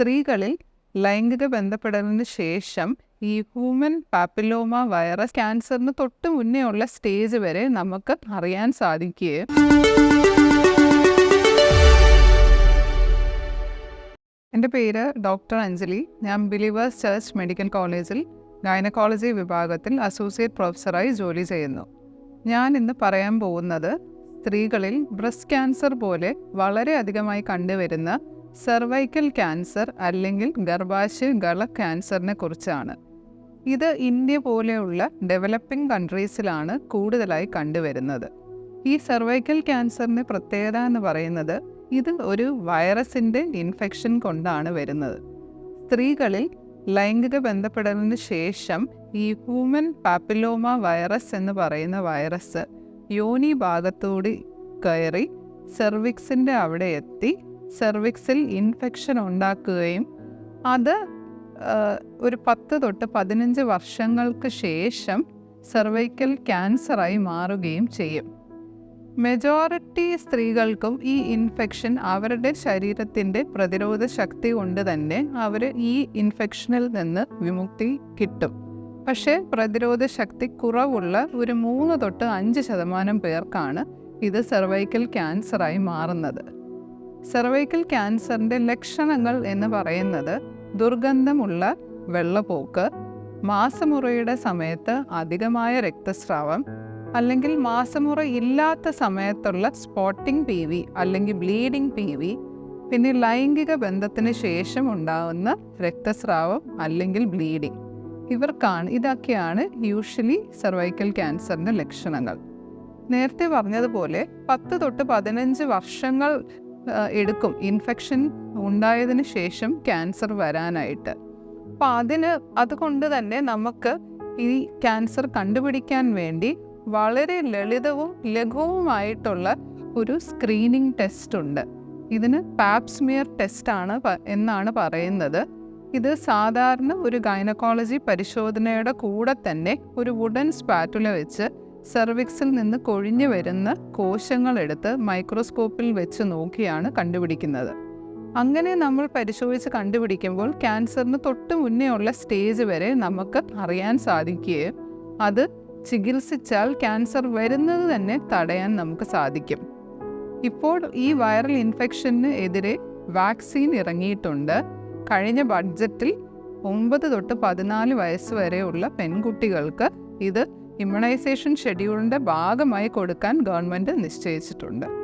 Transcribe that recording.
സ്ത്രീകളിൽ ലൈംഗിക ബന്ധപ്പെടലിന് ശേഷം ഈ ഹ്യൂമൻ പാപ്പിലോമ വൈറസ് ക്യാൻസറിന് തൊട്ട് മുന്നേ ഉള്ള സ്റ്റേജ് വരെ നമുക്ക് അറിയാൻ സാധിക്കുകയും. എന്റെ പേര് ഡോക്ടർ അഞ്ജലി. ഞാൻ ബിലീവേഴ്സ് ചർച്ച് മെഡിക്കൽ കോളേജിൽ ഗൈനക്കോളജി വിഭാഗത്തിൽ അസോസിയേറ്റ് പ്രൊഫസറായി ജോലി ചെയ്യുന്നു. ഞാൻ ഇന്ന് പറയാൻ പോകുന്നത് സ്ത്രീകളിൽ ബ്രസ്റ്റ് ക്യാൻസർ പോലെ വളരെ അധികമായി കണ്ടുവരുന്ന സെർവൈക്കൽ ക്യാൻസർ അല്ലെങ്കിൽ ഗർഭാശയ ഗള ക്യാൻസറിനെ കുറിച്ചാണ്. ഇത് ഇന്ത്യ പോലെയുള്ള ഡെവലപ്പിംഗ് കൺട്രീസിലാണ് കൂടുതലായി കണ്ടുവരുന്നത്. ഈ സെർവൈക്കൽ ക്യാൻസറിന്റെ പ്രത്യേകത എന്ന് പറയുന്നത് ഇത് ഒരു വൈറസിന്റെ ഇൻഫെക്ഷൻ കൊണ്ടാണ് വരുന്നത്. സ്ത്രീകളിൽ ലൈംഗിക ബന്ധപ്പെടലിന് ശേഷം ഈ ഹ്യൂമൻ പാപ്പിലോമ വൈറസ് എന്ന് പറയുന്ന വൈറസ് യോനി ഭാഗത്തോട് കയറി സെർവിക്സിന്റെ അവിടെ എത്തി സെർവിക്സിൽ ഇൻഫെക്ഷൻ ഉണ്ടാക്കുകയും അത് ഒരു പത്ത് തൊട്ട് പതിനഞ്ച് വർഷങ്ങൾക്ക് ശേഷം സെർവൈക്കൽ ക്യാൻസറായി മാറുകയും ചെയ്യും. മെജോറിറ്റി സ്ത്രീകൾക്കും ഈ ഇൻഫെക്ഷൻ അവരുടെ ശരീരത്തിന്റെ പ്രതിരോധ ശക്തി കൊണ്ട് തന്നെ അവർ ഈ ഇൻഫെക്ഷനിൽ നിന്ന് വിമുക്തി കിട്ടും. പക്ഷേ പ്രതിരോധ ശക്തി കുറവുള്ള ഒരു മൂന്ന് തൊട്ട് അഞ്ച് ശതമാനം പേർക്കാണ് ഇത് സെർവൈക്കൽ ക്യാൻസറായി മാറുന്നത്. സെർവൈക്കൽ ക്യാൻസറിന്റെ ലക്ഷണങ്ങൾ എന്ന് പറയുന്നത് ദുർഗന്ധമുള്ള വെള്ളപ്പോക്ക് മാസമുറയുടെ സമയത്ത് അധികമായ രക്തസ്രാവം അല്ലെങ്കിൽ മാസമുറ ഇല്ലാത്ത സമയത്തുള്ള സ്പോട്ടിംഗ് പി വി അല്ലെങ്കിൽ ബ്ലീഡിംഗ് പി വി പിന്നെ ലൈംഗിക ബന്ധത്തിന് ശേഷം ഉണ്ടാകുന്ന രക്തസ്രാവം അല്ലെങ്കിൽ ബ്ലീഡിംഗ് ഇവർക്കാണ് ഇതൊക്കെയാണ് യൂഷ്വലി സെർവൈക്കൽ ക്യാൻസറിന്റെ ലക്ഷണങ്ങൾ. നേരത്തെ പറഞ്ഞതുപോലെ പത്ത് തൊട്ട് പതിനഞ്ച് വർഷങ്ങൾ എടുക്കും. ഇൻഫെക്ഷൻ ഉണ്ടായതിന് ശേഷം ക്യാൻസർ വരാനായിട്ട്. അപ്പം അതിന് അതുകൊണ്ട് തന്നെ നമുക്ക് ഈ ക്യാൻസർ കണ്ടുപിടിക്കാൻ വേണ്ടി വളരെ ലളിതവും ലഘുവുമായിട്ടുള്ള ഒരു സ്ക്രീനിങ് ടെസ്റ്റ് ഉണ്ട്. ഇതിന് പാപ്സ്മിയർ ടെസ്റ്റാണ് എന്നാണ് പറയുന്നത്. ഇത് സാധാരണ ഒരു ഗൈനക്കോളജി പരിശോധനയുടെ കൂടെ തന്നെ ഒരു വുഡൻ സ്പാറ്റുല വെച്ച് സെർവിക്സിൽ നിന്ന് കൊഴിഞ്ഞു വരുന്ന കോശങ്ങളെടുത്ത് മൈക്രോസ്കോപ്പിൽ വെച്ച് നോക്കിയാണ് കണ്ടുപിടിക്കുന്നത്. അങ്ങനെ നമ്മൾ പരിശോധിച്ച് കണ്ടുപിടിക്കുമ്പോൾ ക്യാൻസറിന് തൊട്ട് മുന്നേ ഉള്ള സ്റ്റേജ് വരെ നമുക്ക് അറിയാൻ സാധിക്കുകയും അത് ചികിത്സിച്ചാൽ ക്യാൻസർ വരുന്നത് തന്നെ തടയാൻ നമുക്ക് സാധിക്കും. ഇപ്പോൾ ഈ വൈറൽ ഇൻഫെക്ഷന് എതിരെ വാക്സിൻ ഇറങ്ങിയിട്ടുണ്ട്. കഴിഞ്ഞ ബഡ്ജറ്റിൽ ഒമ്പത് തൊട്ട് പതിനാല് വയസ്സ് വരെയുള്ള പെൺകുട്ടികൾക്ക് ഇത് ഇമ്മ്യൂണൈസേഷൻ ഷെഡ്യൂളിന്റെ ഭാഗമായി കൊടുക്കാൻ ഗവൺമെന്റ് നിശ്ചയിച്ചിട്ടുണ്ട്.